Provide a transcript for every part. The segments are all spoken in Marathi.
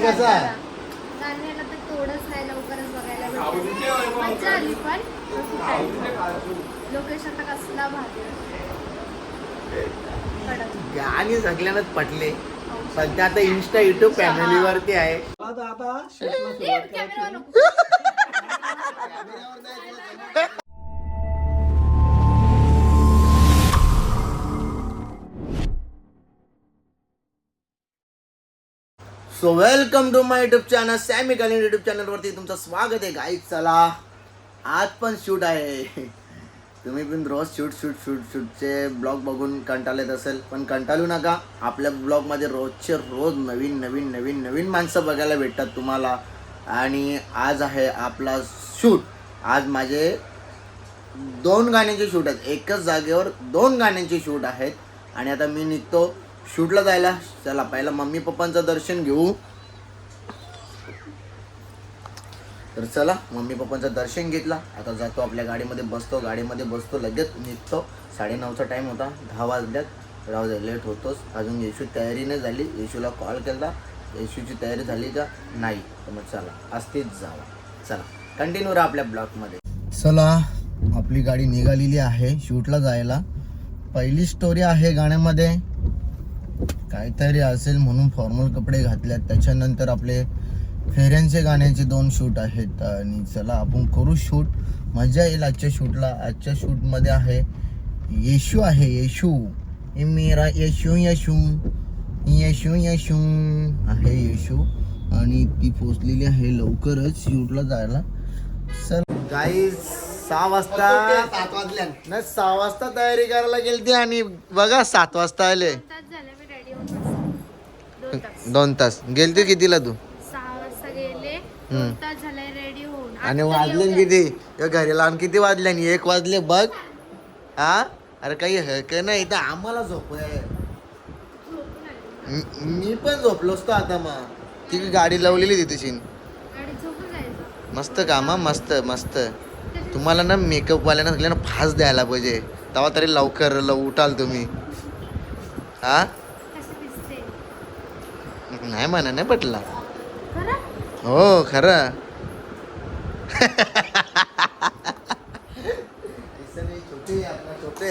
कसं तर तोडच नाही लवकरच बघायला भेटलं. मज्जा आली पण? लोकेशन तर कसला भारी कडक. गाणी सगळ्यांनाच पटले. पण ते आता इन्स्टा युट्यूब फॅमिलीवरती आहे. आता नको. So welcome to my YouTube channel Sammy कालीन युट्यूब चॅनलवरती तुमचं स्वागत आहे गाईज चला आज पण शूट आहे. तुम्ही पण रोज शूट शूट शूट शूटचे ब्लॉग बघून कंटाळत असेल पण कंटाळू नका. आपल्या ब्लॉगमध्ये रोजचे रोज नवीन नवीन नवीन नवीन माणसं बघायला भेटतात तुम्हाला. आणि आज आहे आपला शूट आज माझे दोन गाण्यांचे शूट आहेत. एकच जागेवर दोन गाण्यांचे शूट आहेत. आणि आता मी निघतो शूटला जायला? चला पहिला मम्मी पप्पांचं दर्शन घेऊ. तर चला मम्मी पप्पांचं दर्शन घेतला. आता जातो आपल्या गाडीमध्ये बसतो. गाडीमध्ये बसतो लगेच निघतो. साडेनऊचा टाईम होता दहा वाजल्यात. राहू दे लेट होतोच. अजून येशू तयारी नाही झाली. येशूला कॉल केला. येशूची तयारी झाली का? नाही. तर मग चला असतीच जावा. चला कंटिन्यू राहा आपल्या ब्लॉकमध्ये चला आपली गाडी निघालेली आहे. शूटला जायला. पहिली स्टोरी आहे गाण्यामध्ये. काहीतरी असेल म्हणून फॉर्मल कपडे घातल्यात. त्याच्यानंतर आपले फेऱ्यांचे गाण्याचे दोन शूट आहेत. आणि चला आपण करू शूट मजा येईल आजच्या शूटला आजच्या शूटमध्ये आहे येशू आहे येशू. हे मेरा येशू येशू. येशू येशू. आहे येशू. आणि ती पोचलेली आहे लवकरच शूटला जायला. चल. गाई सहा वाजता सात वाजल्या नाही सहा वाजता तयारी करायला गेलती आणि बघा सात वाजता आले दोन तास झाले मी रेडी होऊन बसले. दोन तास. गेलते कितीला तू? सहा वाजता गेले. हम्म. दोन तास झाले रेडी होऊन. आणि आता वाजले येऊ किती? या घरी लावून किती वाजले आणि एक वाजले बघ. हा? अरे काही हे काय नाही इथं आम्हाला झोप आहे. म- मी पण झोपलो असतो आता मग. ती गाडी लावलेली तिथेशी झोपून जायचं मस्त कामा मस्त मस्त. तुम्हाला ना मेकअप वाल्यानं सगळ्यांना फास द्यायला पाहिजे. तेव्हा तरी लवकर लव उठाल तुम्ही. हा? नाही म्हणा नाही पटला. खरं? हो खरं. छोटे आपला छोटे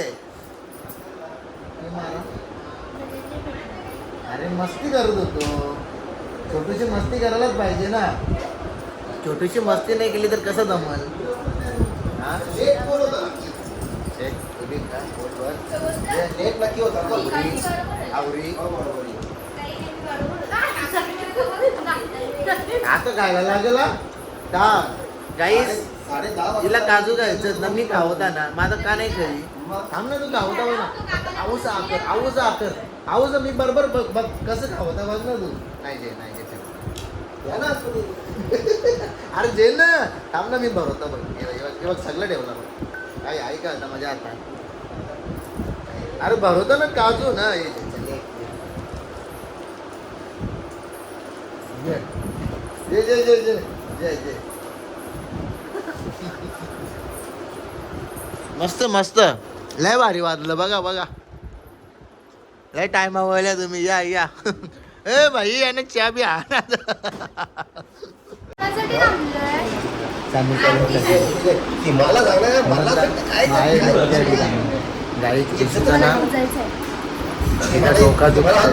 अरे मस्ती करत होतो. छोटूची मस्ती करायलाच पाहिजे ना. छोटूची मस्ती नाही केली तर कसं जमल? हा? एक नक्की होता. आवरी. आवरी आता खायला लागेल का गाईस साडे दहा तिला काजू खायचं ना मी खावता ना माझं का नाही खाई थांब ना तू खावता हो ना. आऊस आकर आऊस आकर आऊस मी बरोबर बघ बघ कसं खावता बघ ना तू. नाही जे नाही जे ठेव. या ना. अरे जे ना. थांब ना मी भरवता बघ. हे बघ, बघ, बघ सगळं ठेवलं बघ. काय ऐका आता माझ्या हातात अरे भरवता ना काजू ना हे जे, चल, ये. ये जे जे जे जे जे मस्त मस्त. लय भारी वाजलं. बघा बघा. लय टाइम आवडल्या तुम्ही. या या. ए भाई याने चहा बी आणा. मला मला सांगणार, तिचा डोका दुखत.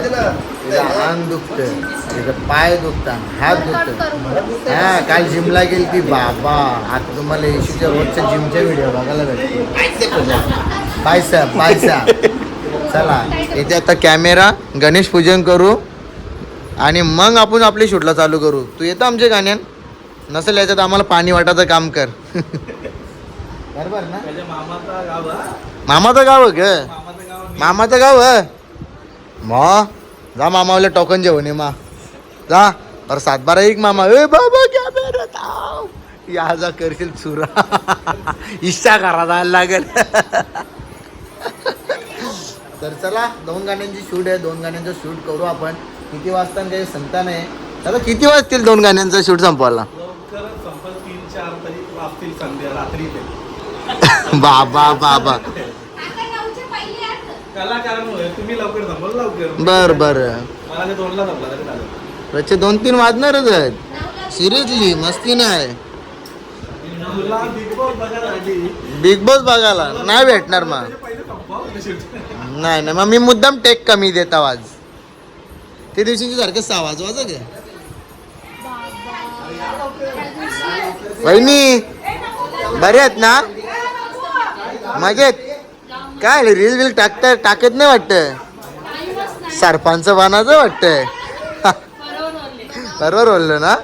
तिचं अंग दुखतं. तिचं पाय दुखतात हात दुखत. हा काल जिमला गेली ती बाबा. आता तुम्हाला येशूच्या रोजच्या जिमचे व्हिडिओ बघायला भेटतील. पायसा पायसा. चला इथे आता कॅमेरा. गणेश पूजन करू. आणि मग आपण आपली शूटला चालू करू. तू येतं आमच्या गाण्यान नसेल याच्यात आम्हाला पाणी वाटायचं काम कर. बरोबर ना? मामाचा गाव? मामाचं गाव ग. मामाचं गाव मग जा मामाला टोकन जेवण मा. जा. और सातबारा एक मामा. ए बाबा क्या मेरा ताव या जा करशील चुरा. इच्छा करा जायला लागेल. तर चला दोन गाण्यांची शूट आहे. दोन गाण्यांचं शूट करू आपण. किती वाजता काही संता नाही. आता किती वाजतील दोन गाण्यांचं शूट संपवायला? लवकरच संपल तीन चार तरी वाजतील संध्या रात्री ते बाबा बाबा आता नऊच्या पहिले आज. कलाकारांमुळे तुम्ही लवकर संपल लवकर. बर बर. मला ते दोनला संपला तरी चालेल. त्याचे दोन तीन वाजणारच आहेत. सिरियसली मस्ती नाही तुला बिग बॉस बघायसाठी बिग बॉस बघायला. नाही भेटणार मग. पहिले नाही नाही. मग मी मुद्दाम टेक कमी देत आवाज. ते दिवशी सारखं सहा वाजवायचं का वहिनी बरे आहेत ना? मजेत? काय रील बिल टाकता टाकत नाही वाटत? सरपंच बनाचं वाटतंय. बरोबर बोललो ना?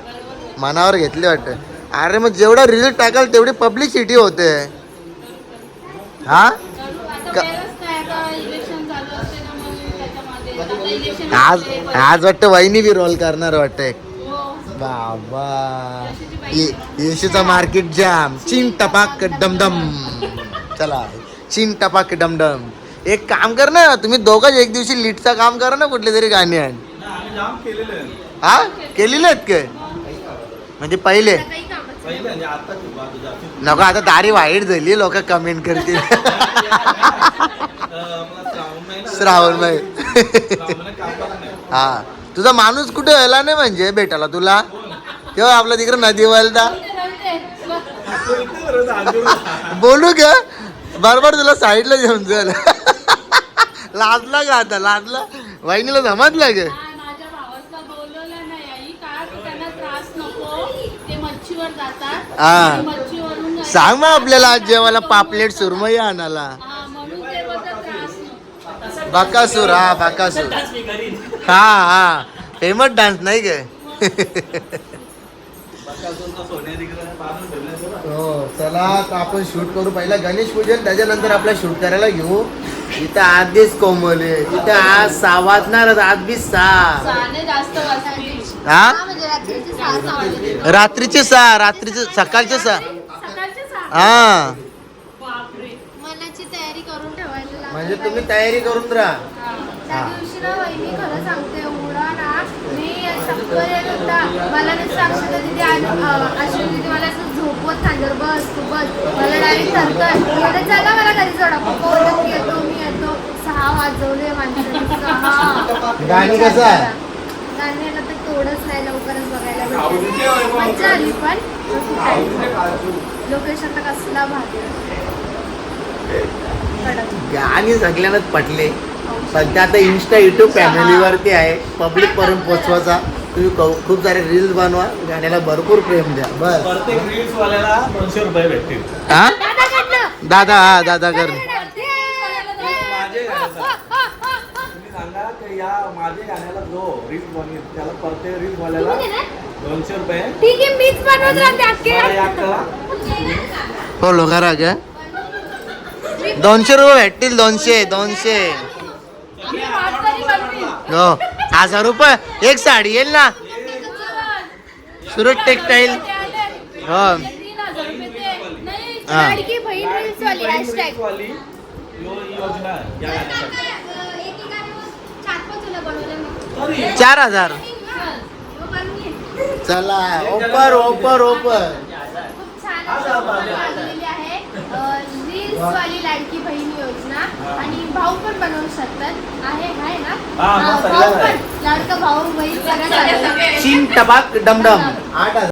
मनावर घेतली वाटतं. अरे मग जेवढा रील टाकाल तेवढी पब्लिसिटी होते. हा? आज आज वाटतं वहिनी बी रोल करणार वाटतंय बाबा. येशूचा मार्केट जाम चिन टपाक डमडम. चला. चिन टपाक डमडम. एक काम कर ना तुम्ही दोघंच एक दिवशी लीटचं काम करा ना कुठले तरी गाणी आण. नाही, आम्ही जाम केलेलं आहे हा? केलेले आहेत काय? म्हणजे पहिले. काही कामच पहिले म्हणजे आता खूप बाजू जास्त. नको आता दारी वाईट झाली लोक कमेंट करतील. श्रावण बाई हा. तुझा माणूस कुठे व्हायला नाही म्हणजे भेटायला तुला? तेव्हा आपला तिकडे नदी वळता बोलू का बरोबर तुला साईडला घेऊन चल. लाजला का आता? लाजला? वहिनीला समजला का माझ्या भावाला बोलवलं नाही आई का की त्यांना त्रास नको? ते मच्छीवर जातात. हा. आणि मच्छीवरून सांग मग आपल्याला आज जेवायला पापलेट सुरमई आणायला. हा म्हणून ते बोलतात त्रास नको. बाकासूर हा बाकासूर. हा हा. फेमस डान्स नाही काय? हो चला आता आपण शूट करू. पहिला गणेश पूजन त्याच्यानंतर आपला शूट करायला घेऊ. इथं आधीच कोमल आहे. इथं आज सहा वाजणार आज बी सहा. साने जास्त वाजतील हा? हा, म्हणजे रात्रीचे सहा सहा वाजले. रात्रीचे सहा रात्रीचे सकाळचे सहा. सकाळचे सहा? हा. बापरे. मनाची तयारी करून ठेवायला लागते म्हणजे तुम्ही तयारी करून राहा. त्या दिवशी ना वहिनी खरं सांगते एवढा ना मी चक्कर येत होता मला तिथे मला असं झोपवत बस तू बस. मला डायरेक्ट थरतोय मला चला मला घरी सोडा. पप्पा बोलत की येतो मी येतो. सहा वाजवले गाणी कसं आहे? गाणी आता तर नाही लवकरच बघायला मजा आली पण. लोकेशन तर कसला कडक. गाणी सगळ्यांनाच पटले. सध्या आता इन्स्टा युट्यूब फॅमिलीवरती आहे. पब्लिक पर्यंत पोचवायचा. तुम्ही कौ- खूप सारे रील्स बनवा. गाण्याला भरपूर प्रेम द्या. बस. प्रत्येक रील्स वाल्याला दोनशे रुपये भेटतील. हा? दादा हा दादा कर. माझे तुम्ही सांगा की या माझे गाण्याला जो रील्स बनवेल त्याला प्रत्येक रील्स वाल्याला दोनशे रुपये. ठीक आहे मीच बनवत राहते का दोनशे रुपये भेटतील दोनशे दोनशे आम्ही पाच तरी बनतील हो हजार रुपये. एक साडी येईल ना? सुरत टेक्सटाईल. हो. हा. लाडकी बहीण वाली चार हजार. चला ओपर ओपर ओपर खूप छान अशी वाली लाडकी बहीण. आणि भाऊ पण बनवू शकतात. आहे आहे ना? हा, मग हा, भाऊ. पण. लाडका भाऊ बहीण डमडम आठ हजार.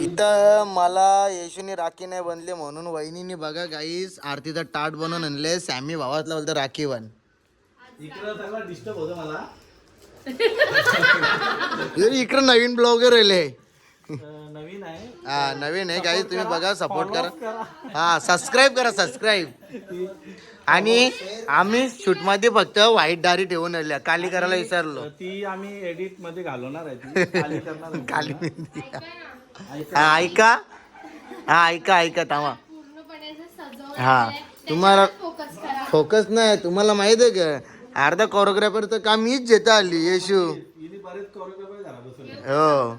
इथं मला येशूने राखी नाही बनले म्हणून वहिनीने बघा गाईस आरतीचा ताट बनवून आणले. सॅमी भावातला बोलतो राखी बन. डिस्टर्ब होतं मला. इकडं नवीन ब्लॉगर आले. अं, नवीन आहे. हा नवीन आहे गाईस तुम्ही बघा सपोर्ट करा. हा सबस्क्राईब करा सबस्क्राईब आणि आम्ही शूटमध्ये फक्त व्हाईट दारी ठेवून आल्या काली करायला विसरलो. ती आम्ही एडिटमध्ये घालवणार आहे करणार. काली मेहंदी. हा ऐका. हा ऐका ऐका थांबा. हा. तुम्हाला फोकस करा. फोकस नाही तुम्हाला माहीत आहे का? अर्धा कोरिओग्राफरचं काम मीच घेता आली येशू. हो.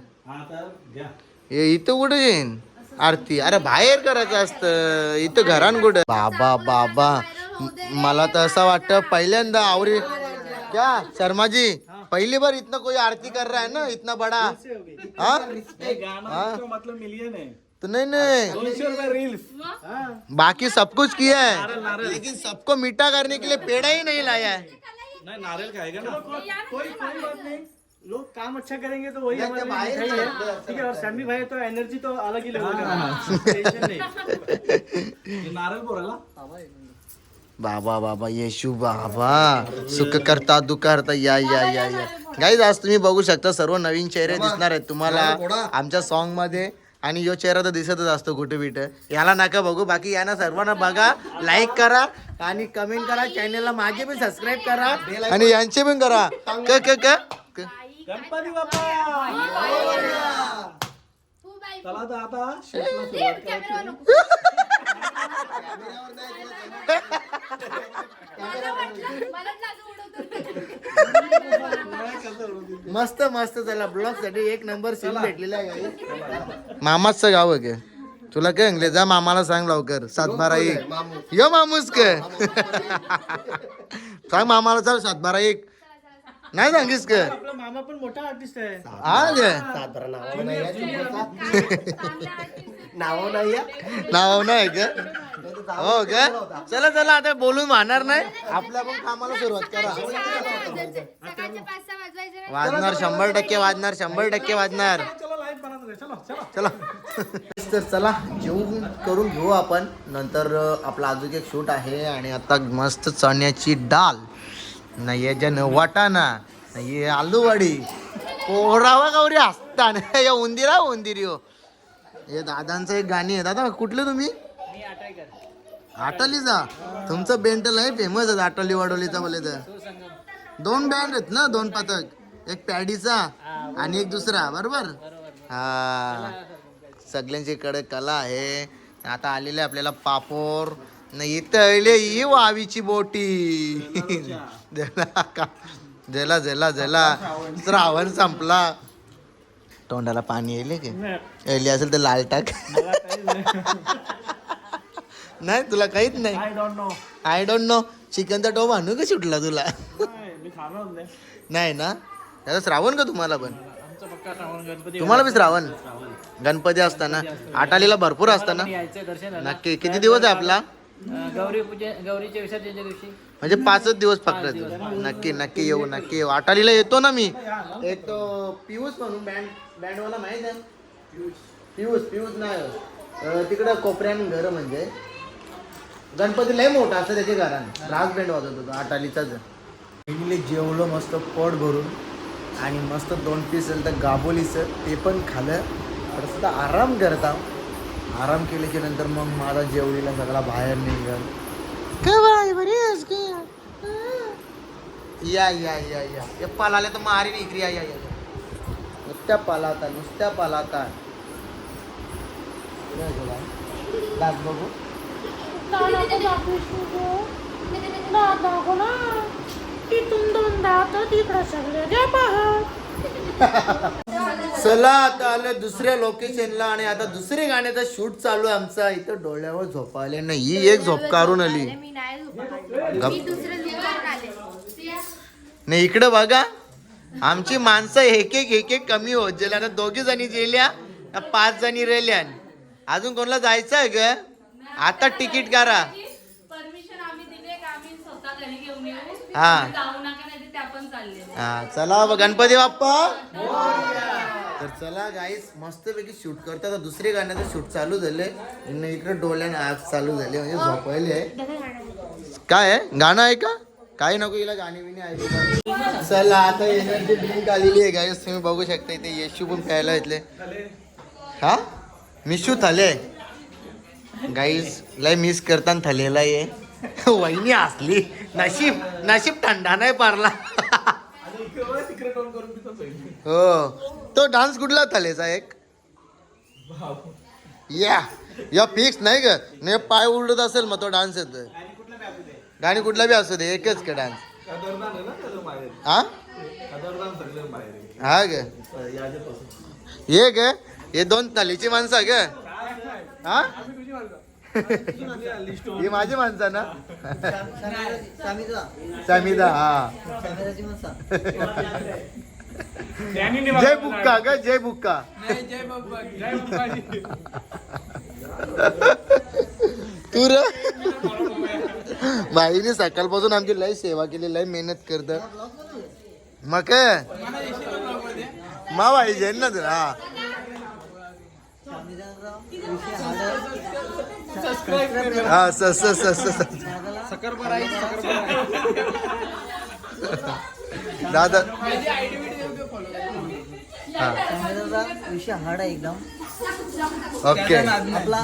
हा इथं कुठे येईन? आरती. अरे बाहेर करायचं असतं. इथं घरान कुठं? बाबा बाबा. मला तर असं वाटतं पहिल्यांदा आवरी क्या? शर्मा जी पहली बार इतना कोई आरती कर रहा है ना? इतना बड़ा. हाँ? मतलब मिलियन है? तो नहीं नहीं. रील्स बाकी सब कुछ किया है. लेकिन सबको मीठा करने के लिए पेड़ा ही नहीं लाया है। नाही नारळ खाएगा ना? कोई कोई बात नहीं। लोग काम अच्छा करेंगे तो वही या हमारे लिए मिठाई. है ठीक है। और सैमी भाई तो एनर्जी तो अलग ही लेवल का। टेंशन नहीं। हे नारळ बोरायला बाबा बाबा येशू बाबा। सुख करता दुःख करता या या या या। गाईज आज तुम्ही बघू शकता सर्व नवीन चेहरे दिसणार आहेत तुम्हाला आमच्या सॉन्गमध्ये. आणि यो चेहरा तर दिसतच असतो कुठे बिठे. याला नका बघू. बाकी यांना सर्वांना बघा लाईक करा आणि कमेंट करा. चॅनलला माझे पण सबस्क्राईब करा. आणि यांचे पण करा. क क. गणपती बाप्पा! चला तर आता मस्त मस्त. चला ब्लॉगसाठी एक नंबर सीन भेटलेला आहे मामाचं गाव आहे का तुला काय अंगले? जा मामाला सांग लवकर. सातबारा एक यो मामूस का सांग मामाला चल सातबारा एक. नाही सांगीस का? आपला मामा पण मोठा आर्टिस्ट आहे. हा. गे नाव नाही नाव नाही का? हो का? चला चला आता बोलून वाहणार नाही. आपल्या पण कामाला सुरुवात करा. सकाळचे पाच सहा वाजवायचे ना. वाजणार शंभर टक्के वाजणार शंभर टक्के वाजणार. चलो लाईव्ह बनवतो रे, चलो चलो. चला. तर चला जेवून करून घेऊ आपण. नंतर अ, आपला अजून एक शूट आहे आणि आता मस्त चण्याची डाल. नाही जन वाटाणा नाही आलूवाडी. पोहरावा गौरी असताना या उंदिरा उंदिरी हो हे दादांचं एक गाणी आहे. दादा कुठले तुम्ही? आटलीचा. तुमचं बेंटल आहे फेमस आहे आटाली वाडोलीचा बोले तर. दोन बँड आहेत ना दोन पथक एक पॅडीचा आणि एक दुसरा बरोबर? हा. सगळ्यांची कडे कला आहे. आता आलेले आपल्याला पापोर नाही तळले ही वावीची बोटी. जला का जला जला जला. श्रावण संपला. तोंडाला पाणी येईल की? येले असेल तर लाल टाक. नाही. तुला काहीच नाही? आय डोंट नो चिकनचा टोप आणू का सुटला तुला? नाही ना? त्याचा श्रावण का तुम्हाला पण? तुम्हाला बी श्रावण? गणपती असताना. आटालीला भरपूर असताना. नक्की. किती दिवस आहे आपला? गौरी पूजे गौरीच्या विसर्जनच्या दिवशी. म्हणजे पाचच दिवस फक्त. नक्की नक्की येऊ नक्की येऊ. आटालीला येतो ना मी? एक तो पियुष म्हणून बँड बँडवाला माहीत आहे? पियुष. पियुष नाही. अं, तिकडं कोपऱ्यान घर म्हणजे. गणपती लय मोठा असतं त्याच्या घरात राज बँड वाजवत होतो आटालीचाच बहिणीले जेवलो मस्त पोट भरून. आणि मस्त दोन पीस तर गाबोलीचं ते पण खाल्लं. थोडंसं आराम करता आराम केल्याच्यानंतर मग माझा जेवलीला सगळा बाहेर निघाल? या या या या. पाल आले तर मारी इकरी या या या या. नुसत्या पालाता नुसत्या पालाता. काय झालं? दात बघू. चला आता आलं दुसऱ्या लोकेशनला आणि आता दुसरे गाण्याचा शूट चालू आहे आमचा. इथं डोळ्यावर झोप आले नाही. ही एक झोप काढून आली. मी नाही. मी आले. इकडं बघा. आमची माणसं एक एक एक एक कमी होत गेल्या आता दोघी जणी गेल्या पाच जणी राहिल्या. अजून कोणाला जायचं आहे ग? आता तिकीट करा परमिशन आम्ही दिली का? आम्ही स्वतः घरी घेऊन येऊ. हा. हा चला बा, गणपती बाप्पा. तर चला गाईस मस्तपैकी शूट करतो. आता दुसरे गाण्याचं शूट चालू झाले इकडे डोळ्याने आग चालू झाले. म्हणजे झोपायले आहे. काय आहे? गाणं आहे का? काही नको हिला गाणी बिणी ऐकू चला आता एनर्जी ड्रिंक आलेली आहे गाईस तुम्ही बघू शकता इथे येशू पण प्यायला येतले. हा? मिशू थाले. गाईस लय मिस करताना थालेला आहे. वहिनी असली नशीब नशीब थंडा नाही पारला. हो. तो डान्स कुठला थलेचा एक? या. या फिक्स नाही ग. नाही पाय उलटत असेल मग तो डान्स येतो गाणी कुठला बी असू दे. एकच का डान्स. हा. हा ग. ये ग. हे दोन थालीची माणसं ग. हा? ही माझी माणसं ना समिदा हा. जय बुक्का ग जय बुक्का. तू र बाईने सकाळपासून आमची लय सेवा केली लय मेहनत करत. मग काय? मा भाई जैन ना तुला हा हा स स स दादा. हा. विषय हार्ड आहे एकदम ओके. आपला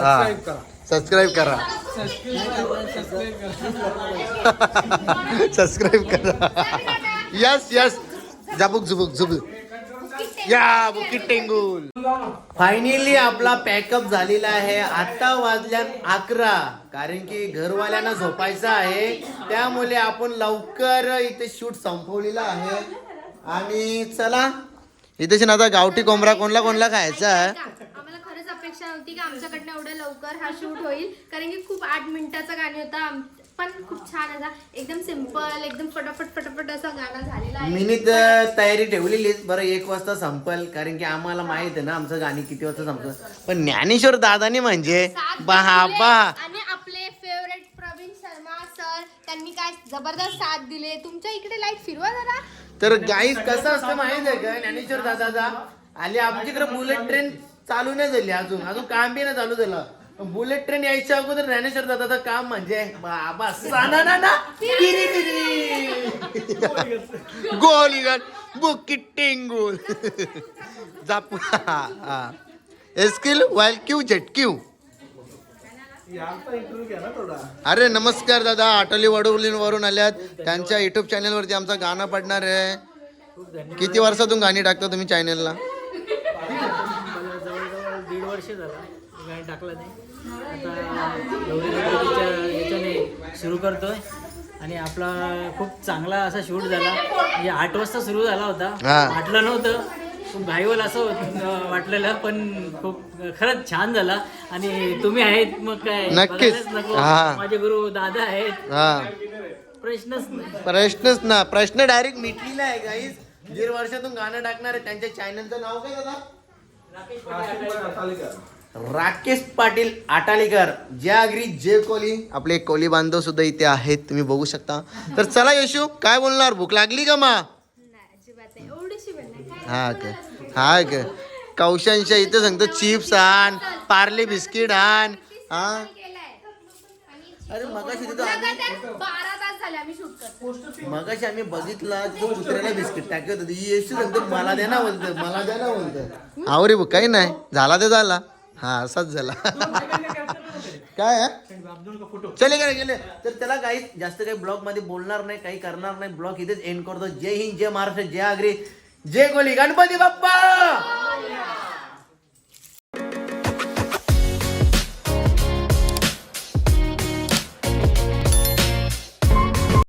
हा. सबस्क्राईब करा. सबस्क्राईब करा. यस यस जाबुक झुबुक झुबुक. या बुकिट टेंगुल फायनली आपला पॅकअप झालेला आहे. आता वाजल्यात अकरा. कारण की घरवाल्यांना झोपायचं आहे. त्यामुळे आपण लवकर इथे शूट संपवलेला आहे. आणि चला इथे आता गावठी कोंबडा कोणला कोणला खायचा आहे? अपेक्षा नव्हती की आमच्याकडनं एवढं लवकर हा शूट होईल. कारण की खूप आठ मिनिटाचं गाणं होतं. पण खूप छान असा एकदम सिंपल एकदम फटाफट फटाफट असं गाणं झालेलं आहे. मिनी तर तयारी ठेवलेलीच बरं एक वाजता संपल. कारण की आम्हाला माहीत आहे ना आमचं गाणी किती वाजता संपलं. पण ज्ञानेश्वर दादाने म्हणजे साथ बहा दिले. बहा आणि आपले फेवरेट प्रवीण शर्मा सर त्यांनी काय जबरदस्त साथ दिले तुमच्या इकडे लाइट फिरवा जरा. तर गाईस कसं असतं माहीत आहे का ज्ञानेश्वर दादाचा? आली आमच्याकडे बुलेट ट्रेन चालू नाही झाली अजून. अजून काम बी नाही चालू झालं. बुलेट ट्रेन यायच्या अगोदर ज्ञानेश्वर दादाचं काम म्हणजे बाबा साना ना ना गोलीगड बुकिट टेंगुल. जापू हा एस्किल वाईल क्यू अरे नमस्कार दादा. आटोली वडोलीवरून आल्यात. त्यांच्या युट्यूब चॅनलवरती आमचं गाणं पडणार आहे. किती वर्षातून गाणी टाकता तुम्ही चॅनलला मला जवळजवळ दीड वर्ष झाला. गाणी टाकलं नाही. आता याच्याने सुरू करतोय. आणि आपला खूप चांगला असा शूट झाला. म्हणजे आठ वाजता सुरू झाला होता. हा. वाटलं नव्हतं. खूप घाईवल असं होत- वाटलेलं पण खूप खरंच छान झाला. आणि तुम्ही आहेत मग काय? नक्कीच. बघायलाच नको. हा. माझे गुरु दादा आहेत. हा. प्रश्नच नाही. प्रश्नच ना. प्रश्न डायरेक्ट मिटलेला आहे गाईस दीड वर्षातून गाणं टाकणार आहे त्यांच्या चॅनलचं नाव काय दादा? राकेश पाटील आटालीकर ज्या अग्री जे कोहली आपले कोहली बांधव सुद्धा इथे आहेत तुम्ही बघू शकता. तर चला यशू काय बोलणार? भूक लागली का मा? नाही काय हा का? हा का? कौशांच्या इथे सांगतो चिप्स आण पार्ले बिस्किट आण हा? अरे मगाशी तिथं आम्ही शूट करतो मगाशी आम्ही बघितला तो कुत्र्याला बिस्किट टाकत होती येशू सांगतो मला द्या ना बोलतो मला द्या ना बोलतो आवरे बघ काही नाही. झाला ते झाला. हा असाच झाला. काय? चले गेले गेले. तर त्याला काही जास्त काही ब्लॉगमध्ये बोलणार नाही काही करणार नाही. ब्लॉग इथेच एंड करतो. जय हिंद जय महाराष्ट्र जय आगरी. जय कोहली गणपती बाप्पा!